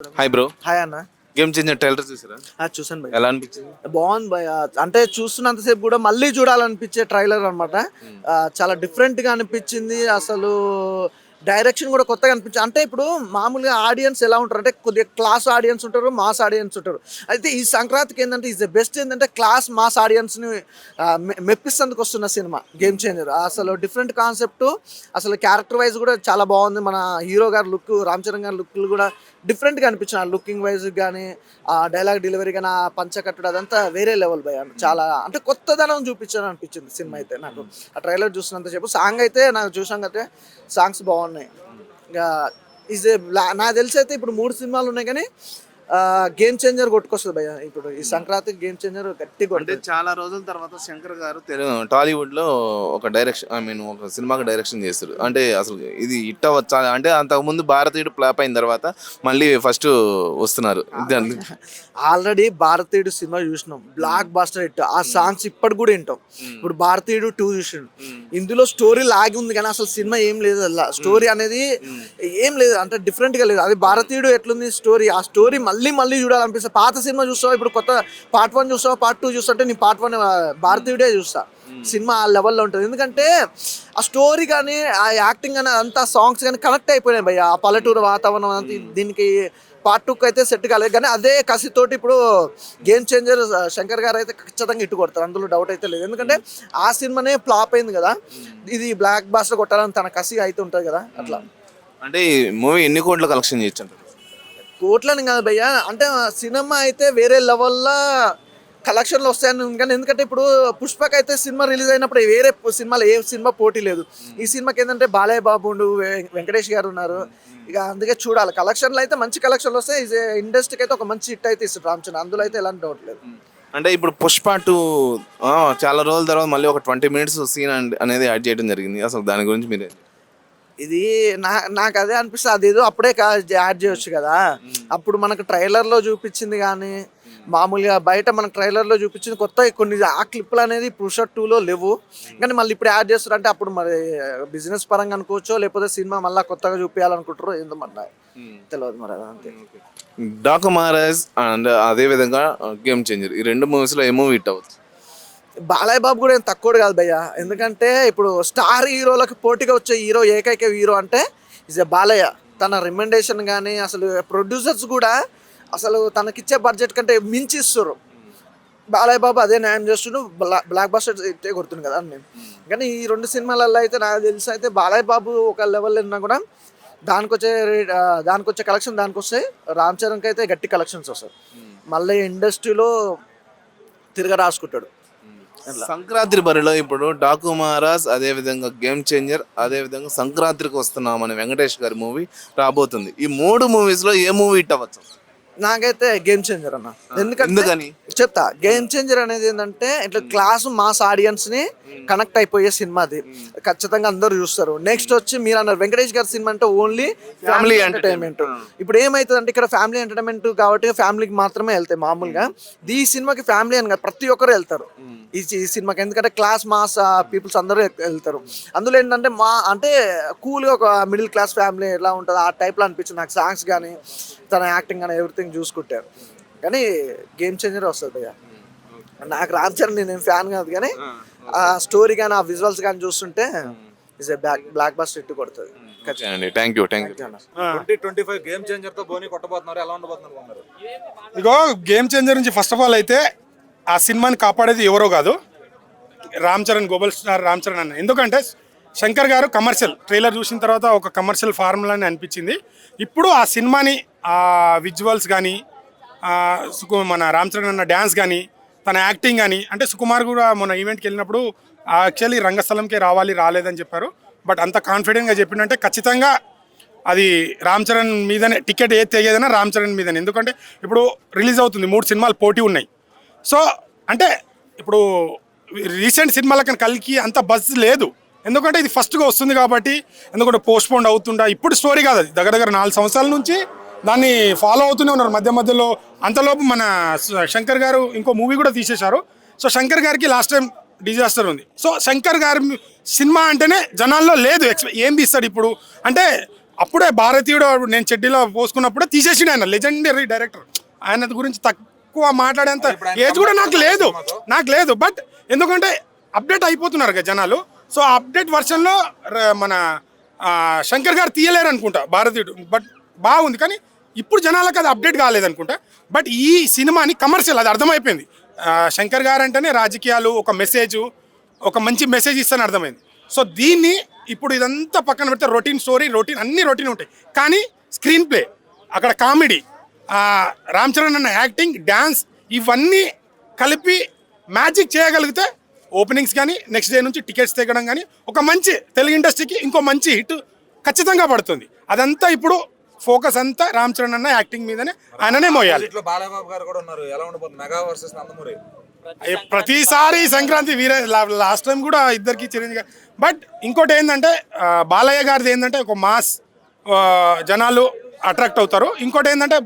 Hi bro hi అన్న. Game changer trailer చూసారా? చూసాను భయ్ ఎలా అనిపించింది? బాగుంది భయ్ ఆ, అంటే చూస్తున్నంతసేపు కూడా మళ్ళీ చూడాలనిపించే ట్రైలర్ అనమాట చాలా డిఫరెంట్గా అనిపించింది. అసలు డైరెక్షన్ కూడా కొత్తగా అనిపించింది అంటే ఇప్పుడు మామూలుగా ఆడియన్స్ ఎలా ఉంటారు? అంటే కొద్దిగా క్లాస్ ఆడియన్స్ ఉంటారు మాస్ ఆడియన్స్ ఉంటారు. అయితే ఈ సంక్రాంతికి ఏంటంటే ఈజ్ ద బెస్ట్ ఏంటంటే క్లాస్ మాస్ ఆడియన్స్ని మెప్పిస్తందుకు వస్తున్న సినిమా గేమ్ చేంజర్ అసలు డిఫరెంట్ కాన్సెప్ట్ అసలు క్యారెక్టర్ వైజ్ కూడా చాలా బాగుంది. మన హీరో గారి లుక్ రామ్ చరణ్ గారి లుక్లు కూడా డిఫరెంట్గా అనిపించిన లుకింగ్ వైజ్ కానీ ఆ డైలాగ్ డెలివరీ కానీ ఆ పంచకట్టుడు అదంతా వేరే లెవెల్ భయ. చాలా అంటే కొత్తదనం చూపించాను అనిపించింది సినిమా అయితే నాకు. ఆ ట్రైలర్ చూసినంత చెప్పు సాంగ్ అయితే నాకు చూసాం అయితే సాంగ్స్ బాగున్నాయి. ఇంకా ఈజ్ నాకు తెలిసి అయితే ఇప్పుడు మూడు సినిమాలు ఉన్నాయి కానీ గేమ్ చేంజర్ కొట్టుకొస్తుంది భయ్య. ఇప్పుడు ఈ సంక్రాంతికి గేమ్ చేంజర్ గట్టి అంటే చాలా రోజుల తర్వాత శంకర్ గారు టాలీవుడ్లో ఒక డైరెక్షన్ ఐ మీన్ ఒక సినిమాకి డైరెక్షన్ చేస్తారు అంటే అసలు ఇది హిట్ అవ్వచ్చా? అంటే అంతకు ముందు భారతీయుడు ఫ్లాప్ అయిన తర్వాత మళ్ళీ ఫస్ట్ వస్తున్నారు. ఆల్రెడీ భారతీయుడు సినిమా చూసినాం. Blockbuster hit. ఆ సాంగ్స్ ఇప్పటి కూడా వింటాం. ఇప్పుడు భారతీయుడు టూ చూసిండు. ఇందులో స్టోరీ లాగి ఉంది కానీ అసలు సినిమా ఏం లేదు. స్టోరీ అనేది ఏం లేదు. అంటే డిఫరెంట్గా లేదు. అది భారతీయుడు ఎట్లుంది స్టోరీ ఆ స్టోరీ మళ్ళీ మళ్ళీ చూడాలనిపిస్తుంది. పాత సినిమా చూస్తావా? ఇప్పుడు కొత్త పార్ట్ వన్ చూస్తావా? పార్ట్ టూ చూస్తుంటే నీ పార్ట్ వన్ భారతీయుడే చూస్తా. సినిమా ఆ లెవెల్లో ఉంటుంది. ఎందుకంటే ఆ స్టోరీ కానీ ఆ యాక్టింగ్ కానీ అంతా సాంగ్స్ కానీ కనెక్ట్ అయిపోయినాయి భయ్య. ఆ పల్లెటూరు వాతావరణం అంతా దీనికి పార్ట్ టూకి అయితే సెట్ కాలేదు. కానీ అదే కసితోటి ఇప్పుడు గేమ్ చేంజర్ శంకర్ గారు అయితే ఖచ్చితంగా ఇట్టు కొడతారు. అందులో డౌట్ అయితే లేదు. ఎందుకంటే ఆ సినిమానే ఫ్లాప్ అయింది కదా. ఇది బ్లాక్ బాస్టర్ కొట్టాలని తన కసి అయితే ఉంటుంది కదా. అట్లా. అంటే ఈ మూవీ ఎన్ని కోట్ల కలెక్షన్ చేయొచ్చు కోట్లని కాదు భయ్య. అంటే సినిమా అయితే వేరే లెవెల్లో కలెక్షన్లు వస్తాయని కానీ ఎందుకంటే ఇప్పుడు పుష్పక్ అయితే సినిమా రిలీజ్ అయినప్పుడు వేరే సినిమాలో ఏ సినిమా పోటీ లేదు. ఈ సినిమాకి ఏంటంటే బాలయ్య బాబు వెంకటేష్ గారు ఉన్నారు. ఇక అందుకే చూడాలి. కలెక్షన్లు అయితే మంచి కలెక్షన్లు వస్తాయి. ఇండస్ట్రీకి అయితే ఒక మంచి హిట్ అయితే ఇస్తుంది రామ్ చరణ్. అందులో అయితే ఎలాంటి డౌట్ లేదు. అంటే ఇప్పుడు పుష్ప టూ చాలా రోజుల తర్వాత మళ్ళీ ఒక ట్వంటీ మినిట్స్ సీన్ అనేది యాడ్ చేయడం జరిగింది. అసలు దాని గురించి మీరు ఇది నా నాకు అదే అనిపిస్తుంది. అది ఏదో అప్పుడే యాడ్ చేయొచ్చు కదా. అప్పుడు మనకు ట్రైలర్లో చూపించింది కానీ మామూలుగా బయట మన ట్రైలర్లో చూపించింది కొత్త కొన్ని ఆ క్లిప్లు అనేది పుష టూలో లేవు. కానీ మళ్ళీ ఇప్పుడు యాడ్ చేస్తారంటే అప్పుడు మరి బిజినెస్ పరంగా అనుకోవచ్చో లేకపోతే సినిమా మళ్ళీ కొత్తగా చూపించాలనుకుంటారో ఏందో మరి తెలియదు మరి అది అంతే డాకు మహారాజ్ అండ్ అదే విధంగా గేమ్ చేంజర్. ఈ రెండు మూవీస్లో ఏ మూవీ హిట్ అవ్వచ్చు బాలయ్య బాబు కూడా ఏం తక్కువ కాదు భయ్య. ఎందుకంటే ఇప్పుడు స్టార్ హీరోలకు పోటీగా వచ్చే హీరో ఏకైక హీరో అంటే ఇస్ ఎ బాలయ్య. తన రికమెండేషన్ కానీ అసలు ప్రొడ్యూసర్స్ కూడా అసలు తనకిచ్చే బడ్జెట్ కంటే మించి ఇస్తారు. బాలయ్య బాబు అదే న్యాయం చేస్తుండు బ్లా బ్లాక్ బస్టర్ ఇట్టే కొడుతుంది కదా అని నేను కానీ ఈ రెండు సినిమాలలో అయితే నాకు తెలిసి అయితే బాలయ్య బాబు ఒక లెవెల్ ఉన్నా కూడా దానికి వచ్చే దానికి వచ్చే కలెక్షన్ దానికి వస్తాయి రామ్ చరణ్కి అయితే గట్టి కలెక్షన్స్ వస్తాయి. మళ్ళీ ఇండస్ట్రీలో తిరగ రాసుకుంటాడు సంక్రాంతి బరిలో ఇప్పుడు డాకు మహారాజ్ అదే విధంగా గేమ్ చేంజర్ అదే విధంగా సంక్రాంతికి వస్తున్నాం అనే వెంకటేష్ గారి మూవీ రాబోతుంది. ఈ మూడు మూవీస్లో ఏ మూవీ హిట్ అవ్వచ్చు? నాకైతే గేమ్ చేంజర్ అన్న. ఎందుకంటే చెప్తా గేమ్ చేంజర్ అనేది ఏంటంటే ఇట్లా క్లాస్ మాస్ ఆడియన్స్ని కనెక్ట్ అయిపోయే సినిమా అది. ఖచ్చితంగా అందరూ చూస్తారు. నెక్స్ట్ వచ్చి మీరు అన్నారు వెంకటేష్ గారి సినిమా అంటే ఓన్లీ ఫ్యామిలీ ఎంటర్టైన్మెంట్ ఇప్పుడు ఏమైతుంది అంటే ఇక్కడ ఫ్యామిలీ ఎంటర్టైన్మెంట్ కాబట్టి ఫ్యామిలీకి మాత్రమే వెళ్తాయి మామూలుగా. ఈ సినిమాకి ఫ్యామిలీ అని కాదు ప్రతి ఒక్కరు వెళ్తారు. ఈ ఈ సినిమాకి. ఎందుకంటే క్లాస్ మాస్ పీపుల్స్ అందరూ వెళ్తారు. అందులో ఏంటంటే మా అంటే కూల్గా ఒక మిడిల్ క్లాస్ ఫ్యామిలీ ఎలా ఉంటుంది ఆ టైప్లో అనిపించింది. నాకు సాంగ్స్ కానీ తన యాక్టింగ్ కానీ ఎవ్రీథింగ్ చూసుకుంటారు కానీ గేమ్ చేంజర్ వస్తుంది నాకు రామ్ చరణ్ నేను ఫ్యాన్ కాదు. కానీ ఆ స్టోరీ కానీ ఆ విజువల్స్ కానీ చూస్తుంటే is a block blockbuster ఇట్టు కొడుతుంది. Thank you thank you. Twenty five game చేంజర్తో బోని కొట్టబోతున్నారు. ఎలా ఉండబోతున్నారు ఇగో గేమ్ చేంజర్ నుంచి ఫస్ట్ ఆఫ్ ఆల్ అయితే ఆ సినిమాని కాపాడేది ఎవరో కాదు రామ్ చరణ్ గోబల్ స్టార్ రామ్ చరణ్ అన్న. ఎందుకంటే శంకర్ గారు కమర్షియల్ ట్రైలర్ చూసిన తర్వాత ఒక కమర్షియల్ ఫార్ములా అని అనిపించింది. ఇప్పుడు ఆ సినిమాని ఆ విజువల్స్ కానీ సుకు మన రామ్ చరణ్ అన్న డ్యాన్స్ కానీ తన యాక్టింగ్ కానీ అంటే సుకుమార్ కూడా మన ఈవెంట్కి వెళ్ళినప్పుడు యాక్చువల్లీ రంగస్థలంకే రావాలి రాలేదని చెప్పారు. బట్ అంత కాన్ఫిడెంట్గా చెప్పిండంటే ఖచ్చితంగా అది రామ్ చరణ్ మీదనే టికెట్ ఏది తెగేదైనా రామ్ చరణ్ మీదనే. ఎందుకంటే ఇప్పుడు రిలీజ్ అవుతుంది మూడు సినిమాలు పోటీ ఉన్నాయి. సో అంటే ఇప్పుడు రీసెంట్ సినిమాలకి కలికి అంత బజ్ లేదు. ఎందుకంటే ఇది ఫస్ట్గా వస్తుంది కాబట్టి ఎందుకంటే పోస్ట్పోండ్ అవుతుండా ఇప్పుడు స్టోరీ కాదు అది. దగ్గర దగ్గర నాలుగు సంవత్సరాల నుంచి దాన్ని ఫాలో అవుతూనే ఉన్నారు. మధ్య మధ్యలో అంతలోపు మన శంకర్ గారు ఇంకో మూవీ కూడా తీసేశారు. సో శంకర్ గారికి లాస్ట్ టైం డిజాస్టర్ ఉంది. సో శంకర్ గారి సినిమా అంటేనే జనాల్లో లేదు ఎక్స్పె ఏం తీస్తాడు ఇప్పుడు? అంటే అప్పుడే భారతీయుడు నేను చెడ్డీలో పోసుకున్నప్పుడే తీసేసిండు ఆయన లెజెండరీ డైరెక్టర్. ఆయన గురించి తక్ తక్కువ మాట్లాడేంత ఏజ్ కూడా నాకు లేదు. నాకు లేదు. బట్ ఎందుకంటే అప్డేట్ అయిపోతున్నారు కదా జనాలు. సో ఆ అప్డేట్ వర్షన్లో మన శంకర్ గారు తీయలేరు అనుకుంటా భారతీయుడు. బట్ బాగుంది. కానీ ఇప్పుడు జనాలకు అది అప్డేట్ కాలేదనుకుంటా బట్ ఈ సినిమాని కమర్షియల్ అది అర్థమైపోయింది. శంకర్ గారు అంటేనే రాజకీయాలు ఒక మెసేజ్ ఒక మంచి మెసేజ్ ఇస్తాను అర్థమైంది. సో దీన్ని ఇప్పుడు ఇదంతా పక్కన పెడితే రొటీన్ స్టోరీ రొటీన్ అన్ని రొటీన్ ఉంటాయి. కానీ స్క్రీన్ ప్లే అక్కడ కామెడీ రామ్ చరణ్ అన్న యాక్టింగ్ డ్యాన్స్ ఇవన్నీ కలిపి మ్యాజిక్ చేయగలిగితే ఓపెనింగ్స్ కానీ నెక్స్ట్ డే నుంచి టికెట్స్ తెగడం కానీ ఒక మంచి తెలుగు ఇండస్ట్రీకి ఇంకో మంచి హిట్ ఖచ్చితంగా పడుతుంది. అదంతా ఇప్పుడు ఫోకస్ అంతా రామ్ చరణ్ అన్న యాక్టింగ్ మీదనే ఆయననే మోయాలి. బాలబాబు గారు కూడా ఉన్నారు. ఎలా ఉండబోతుంది? Mega versus Nandamuri. ఏ ప్రతిసారి సంక్రాంతి వీరే లాస్ట్ టైం కూడా ఇద్దరికి చిరంజీవి గారు బట్ ఇంకోటి ఏంటంటే బాలయ్య గారిది ఏంటంటే ఒక మాస్ జనాలు అట్రాక్ట్ అవుతారు. ఇంకోటి ఏంటంటే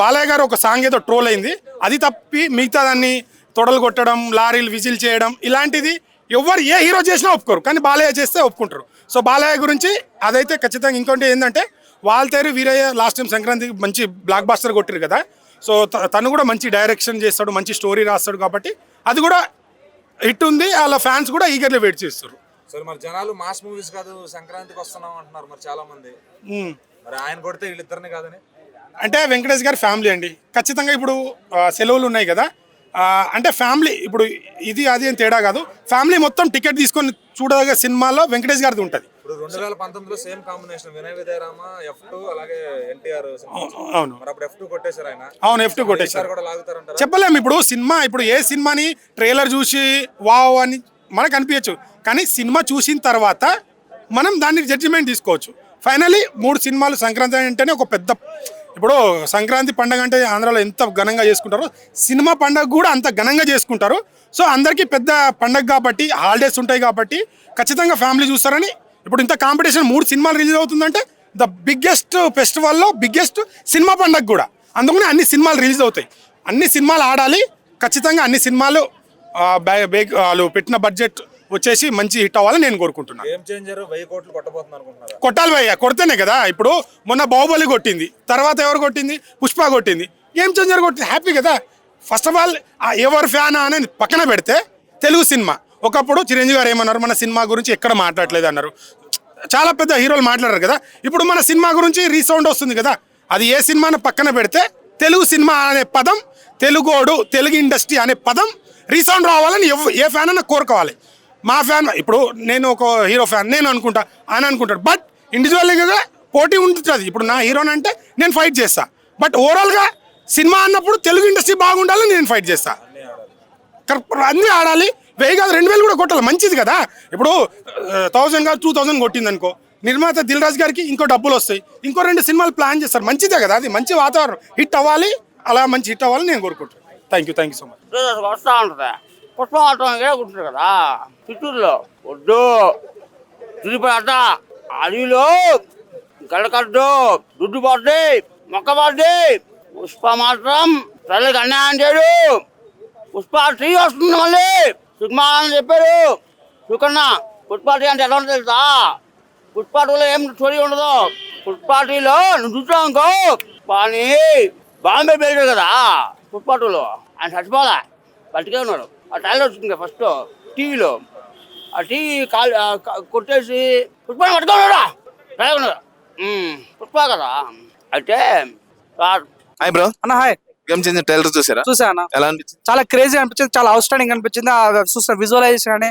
బాలయ్య గారు ఒక సాంగ్ ఏదో ట్రోల్ అయింది. అది తప్పి మిగతా దాన్ని తొడలు కొట్టడం లారీలు విజిల్ చేయడం ఇలాంటిది ఎవరు ఏ హీరో చేసినా ఒప్పుకోరు. కానీ బాలయ్య చేస్తే ఒప్పుకుంటారు. సో బాలయ్య గురించి అదైతే ఖచ్చితంగా ఇంకోటి ఏంటంటే వాల్తేరు వీరయ్య లాస్ట్ టైం సంక్రాంతికి మంచి బ్లాక్ బాస్టర్ కొట్టారు కదా. సో తను కూడా మంచి డైరెక్షన్ చేస్తాడు మంచి స్టోరీ రాస్తాడు కాబట్టి అది కూడా హిట్ ఉంది. వాళ్ళ ఫ్యాన్స్ కూడా ఈగర్లీ వెయిట్ చేస్తారు. సరే మరి జనాలు మాస్ మూవీస్ కాదు సంక్రాంతికి వస్తున్నాం అంటున్నారు మరి చాలా మంది. మరి ఆయన కొడితే వీళ్ళిద్దరిని కాదని? అంటే వెంకటేష్ గారి ఫ్యామిలీ అండి. ఖచ్చితంగా ఇప్పుడు సెలవులు ఉన్నాయి కదా. అంటే ఫ్యామిలీ ఇప్పుడు ఇది అది అని తేడా కాదు. ఫ్యామిలీ మొత్తం టికెట్ తీసుకొని చూడదగ్గ సినిమాలో వెంకటేష్ గారిది ఉంటుంది. ఇప్పుడు రెండు వేల పంతొమ్మిదిలో same combination Vinay Vijayarama F two అలాగే ఎన్టీఆర్ అవును అప్పుడు ఎఫ్ టూ కొట్టేశారు ఆయన. అవును ఎఫ్ టూ కొట్టేశారు. ఈసారి కూడా లాగుతారంటారా? చెప్పలేము ఇప్పుడు సినిమా ఇప్పుడు ఏ సినిమాని ట్రైలర్ చూసి వావ్ అని మనకు అనిపించచ్చు. కానీ సినిమా చూసిన తర్వాత మనం దాన్ని జడ్జిమెంట్ తీసుకోవచ్చు. ఫైనలీ మూడు సినిమాలు సంక్రాంతి అంటేనే ఒక పెద్ద ఇప్పుడు సంక్రాంతి పండగ అంటే ఆంధ్రాలో ఎంత ఘనంగా చేసుకుంటారో సినిమా పండగ కూడా అంత ఘనంగా చేసుకుంటారు. సో అందరికీ పెద్ద పండగ కాబట్టి హాలిడేస్ ఉంటాయి కాబట్టి ఖచ్చితంగా ఫ్యామిలీ చూస్తారని ఇప్పుడు ఇంత కాంపిటీషన్ మూడు సినిమాలు రిలీజ్ అవుతుందంటే ద బిగ్గెస్ట్ ఫెస్టివల్లో బిగ్గెస్ట్ సినిమా పండగ కూడా. అందుకని అన్ని సినిమాలు రిలీజ్ అవుతాయి. అన్ని సినిమాలు ఆడాలి. ఖచ్చితంగా అన్ని సినిమాలు వాళ్ళు పెట్టిన బడ్జెట్ వచ్చేసి మంచి హిట్ అవ్వాలని నేను కోరుకుంటున్నాను. గేమ్ చేంజర్ వెయ్యి కోట్లు కొట్టబోతుంది అనుకుంటున్నారా? కొట్టాలి భయ్య కొడితేనే కదా. ఇప్పుడు మొన్న బాహుబలి కొట్టింది తర్వాత ఎవరు కొట్టింది? పుష్ప కొట్టింది. గేమ్ చేంజర్ కొట్టింది హ్యాపీ కదా. ఫస్ట్ ఆఫ్ ఆల్ ఎవరు ఫ్యాన్ అనేది పక్కన పెడితే తెలుగు సినిమా. ఒకప్పుడు చిరంజీవి గారు ఏమన్నారు? మన సినిమా గురించి ఎక్కడ మాట్లాడలేదు అన్నారు. చాలా పెద్ద హీరోలు మాట్లాడారు కదా. ఇప్పుడు మన సినిమా గురించి రీసౌండ్ వస్తుంది కదా. అది ఏ సినిమాను పక్కన పెడితే తెలుగు సినిమా అనే పదం తెలుగోడు తెలుగు ఇండస్ట్రీ అనే పదం రీసౌండ్ రావాలని ఏ ఫ్యాన్ అన్న కోరుకోవాలి. మా ఫ్యాన్ ఇప్పుడు నేను ఒక హీరో ఫ్యాన్ నేను అనుకుంటా అని అనుకుంటాడు. బట్ ఇండివిజువల్గా పోటీ ఉంటుంది. ఇప్పుడు నా హీరోని అంటే నేను ఫైట్ చేస్తా. బట్ ఓవరాల్గా సినిమా అన్నప్పుడు తెలుగు ఇండస్ట్రీ బాగుండాలని నేను ఫైట్ చేస్తా. కరెక్ట్ అన్నీ ఆడాలి. వెయ్యి కాదు రెండు వేలు కూడా కొట్టాలి మంచిది కదా. ఇప్పుడు థౌజండ్ కాదు టూ థౌజండ్ కొట్టింది అనుకో నిర్మాత దిల్రాజ్ గారికి ఇంకో డబ్బులు వస్తాయి. ఇంకో రెండు సినిమాలు ప్లాన్ చేస్తారు. మంచిదే కదా అది మంచి వాతావరణం. హిట్ అవ్వాలి అలా మంచి హిట్ అవ్వాలని నేను కోరుకుంటున్నాను. Thank you thank you so much వస్తూ ఉంటుంది? పుష్పవాతం ఇక్కడ కదా చిత్తూరులో. వద్దు. తిరుపతి అడవిలో గడకడ్డు దుడ్డు పడ్డి మొక్క పడ్డి పుష్ప మాత్రం తల్లికి అన్యాయం చేయడు. పుష్ప టీ వస్తుంది మళ్ళీ. సినిమా అని చెప్పారు సుకన్న పుష్ప టీ అంటే ఎలా తెలుసా? పుష్ప టీలో ఏం స్టోరీ ఉండదు? పుష్ప టీలో నువ్వు చూసావు అనుకో. కానీ బాంబే వెళ్ళాడు కదా పుష్ప టీలో ఆయన చచ్చిపోలే. బతికే ఉన్నాడు. ఆ టైలర్ వచ్చింది కదా ఫస్ట్ టీవీలో. ఆ టీవీ కాల్ కొట్టేసి ఉన్నాడు ఉమ్, పుష్ప కదా. అయితే హాయ్ బ్రో. అన్న హాయ్. గేమ్ చేంజర్ టైలర్ చూసారా? చూసా అన్న. ఎలా అనిపించింది? చాలా క్రేజీ అనిపించింది చాలా అవుట్ స్టాండింగ్ అనిపించింది. ఆ చూసిన విజువలైజేషన్ అని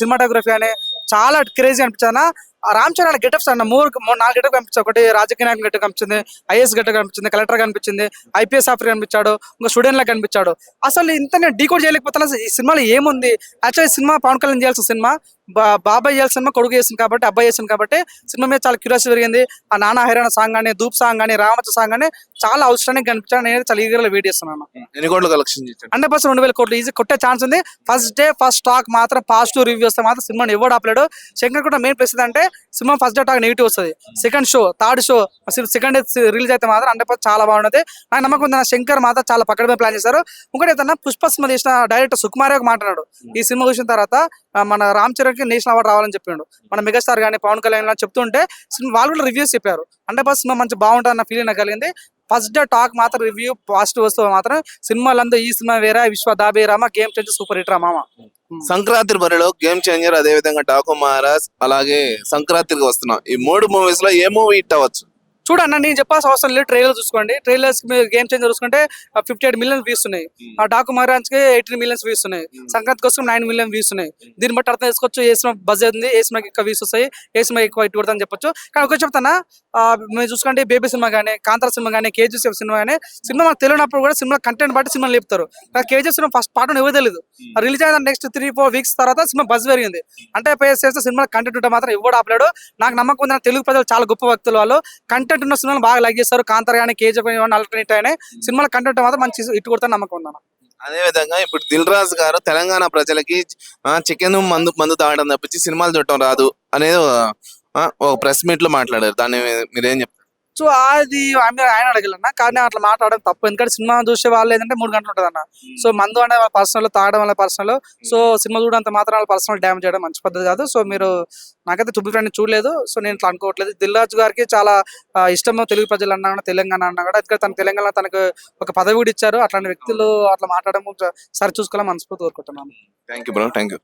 సినిమాటోగ్రఫీ అని చాలా క్రేజీ అనిపించింది రామ్ చరణ్ గెటప్స్ అన్న మూడు నాలుగు గెటప్ కనిపించాయి. ఒకటి రాజకీయ నాయకులు గెటప్ కనిపించింది ఐఏఎస్ గెటప్ కనిపించింది కలెక్టర్ కనిపించింది ఐపీఎస్ ఆఫీసర్ కనిపించాడు ఇంకా స్టూడెంట్ లా కనిపించాడు. అసలు ఇంత నేను డీకోడ్ చేయలేకపోతున్నా. ఈ సినిమాలో ఏముంది? యాక్చువల్లీ సినిమా పవన్ కళ్యాణ్ చేయాల్సిన సినిమా బా- బాబాయ్ చేయాల్సిన సినిమా కొడుకు చేసింది కాబట్టి అబ్బాయి చేసింది కాబట్టి సినిమా మీద చాలా క్యూరియాసిటీ పెరిగింది. ఆ నాన్న హైరాణ సాంగ్ కానీ ధూప్ సాంగ్ కానీ రామచ సాంగ్ కానీ చాలా అవుట్ స్టాండింగ్ కనిపించాడు నేను చాలా ఈగర్గా వెయిట్ చేస్తున్నాను. ఎన్ని కోట్ల కలెక్షన్ చేశాడు? హండ్రెడ్ పర్సెంట్ రెండు వేల కోట్లు. ఈజీ కొట్టే ఛాన్స్ ఉంది. ఫస్ట్ డే ఫస్ట్ స్టాక్ మాత్రం పాజిటివ్ రివ్యూ వస్తే మాత్రం సినిమాని ఎవడు ఆపలేడు. శంకర్ కూడా మెయిన్ ప్లేస్ అంటే సినిమా ఫస్ట్ డే టాక్ నెగిటివ్ వస్తుంది. Second show third show second day release అయితే మాత్రం హండ్రెడ్ చాలా బాగుంటుంది. నాకు నమ్మకం ఉంది శంకర్ మాత్రం చాలా పక్కన ప్లాన్ చేశారు. ఇంకోటి ఏదన్నా పుష్ప సినిమా చేసిన డైరెక్టర్ సుకుమార్ ఒక మాట్లాడాడు. ఈ సినిమా చూసిన తర్వాత మన రామ్ చరణ్కి నేషనల్ అవార్డు రావాలని చెప్పిండు మన మెగాస్టార్ కానీ పవన్ కళ్యాణ్ చెప్తుంటే సినిమా వాళ్ళు కూడా రివ్యూస్ చెప్పారు. హండ్రెడ్ పర్సెంట్ సినిమా మంచి బాగుంటుంది అన్న ఫీలింగ్ నాకు కలిగింది. ఫస్ట్ డే టాక్ మాత్రం రివ్యూ పాజిటివ్ వస్తే మాత్రం సినిమాలంతా ఈ సినిమా వేరే విశ్వ దాబే రామ గేమ్ చేంజర్ సూపర్ హిట్ రా మామ. Hmm. సంక్రాంతి బరిలో గేమ్ చేంజర్ అదే విధంగా టాకు మహారాజ్ అలాగే సంక్రాంతికి వస్తున్నాం. ఈ మూడు మూవీస్లో ఏ మూవీ హిట్ అవ్వచ్చు? చూడన్న నేను చెప్పాల్సిన అవసరం లేదు. ట్రైలర్ చూసుకోండి. ట్రైలర్స్ మీరు గేమ్ చేంజ్ చూసుకుంటే ఫిఫ్టీ ఎయిట్ మిలియన్ వ్యూస్ ఉన్నాయి. ఆ డాకు మహారాజ్కి ఎయిటీన్ మిలియన్స్ వ్యూస్ ఉన్నాయి. సంక్రాంతి కోసం నైన్ మిలియన్ వ్యూస్ ఉన్నాయి. దీన్ని బట్టి అర్థం చేసుకోవచ్చు. ఏ సినిమా బజ్ ఉంది ఏ సినిమాకి ఎక్కువ వ్యూస్ వస్తాయి ఏ సినిమా ఎక్కువ ఇటు కొడతా అని చెప్పొచ్చు. కానీ ఒక చెప్తానా ఆ, మీరు చూసుకోండి బేబీ సినిమా కానీ కాంతార సినిమా కానీ కేజీఎఫ్ సినిమా కానీ సినిమా మనకు తెలియనప్పుడు కూడా సినిమా కంటెంట్ బట్టి సినిమా లేపుతారు. కేజీఎఫ్ సినిమా ఫస్ట్ పార్ట్ ఎవరు తెలియదు రిలీజ్ అయిన నెక్స్ట్ త్రీ ఫోర్ వీక్స్ తర్వాత సినిమా బజ్ పెరిగింది. అంటే పే చేస్తే సినిమా కంటెంట్ ఉంటే మాత్రం ఎవడు ఆపలేడు. నాకు నమ్మకం ఉంది తెలుగు ప్రజలు చాలా గొప్ప వ్యక్తులు వాళ్ళు. కంటెంట్ ఉన్న సినిమాలు బాగా లైక్ చేస్తారు. కాంతర్ కానీ కేజీఎఫ్ కానీ అల్టర్నేట్ అయినా సినిమాల కంటెంట్ మాత్రం మంచి ఇటు కొడతా నమ్మకం ఉంది అదే విధంగా ఇప్పుడు దిల్ రాజు గారు తెలంగాణ ప్రజలకి చికెన్ మందు మందు తాగడం తప్పించి సినిమాలు చూడటం రాదు అనేది ఒక ప్రెస్ మీట్లో మాట్లాడారు. దాన్ని మీరేం చెప్తారు? సో అది ఆయన ఆయన అడగలన్న కానీ అట్లా మాట్లాడడం తప్పు. ఎందుకంటే సినిమా చూసే వాళ్ళు ఏంటంటే మూడు గంటలు ఉంటుంది అన్న సో మందు అనే వాళ్ళ పర్సనల్ తాగడం వల్ల పర్సనల్ సో సినిమా చూడంత మాత్రం వాళ్ళ పర్సనల్ డ్యామేజ్ చేయడం మంచి పద్ధతి కాదు. సో మీరు నాకైతే చుబ్బి ఫ్రెండ్ చూడలేదు. సో నేను ఇట్లా అనుకోవట్లేదు. దిల్రాజు గారికి చాలా ఇష్టము తెలుగు ప్రజలు అన్నా కూడా తెలంగాణ అన్నా కూడా. ఎందుకంటే తన తెలంగాణ తనకు ఒక పదవి కూడా ఇచ్చారు. అట్లాంటి వ్యక్తులు అట్లా మాట్లాడడం సరి చూసుకోవాలని మనస్ఫూర్తి కోరుకుంటున్నాను. Thank you bro thank you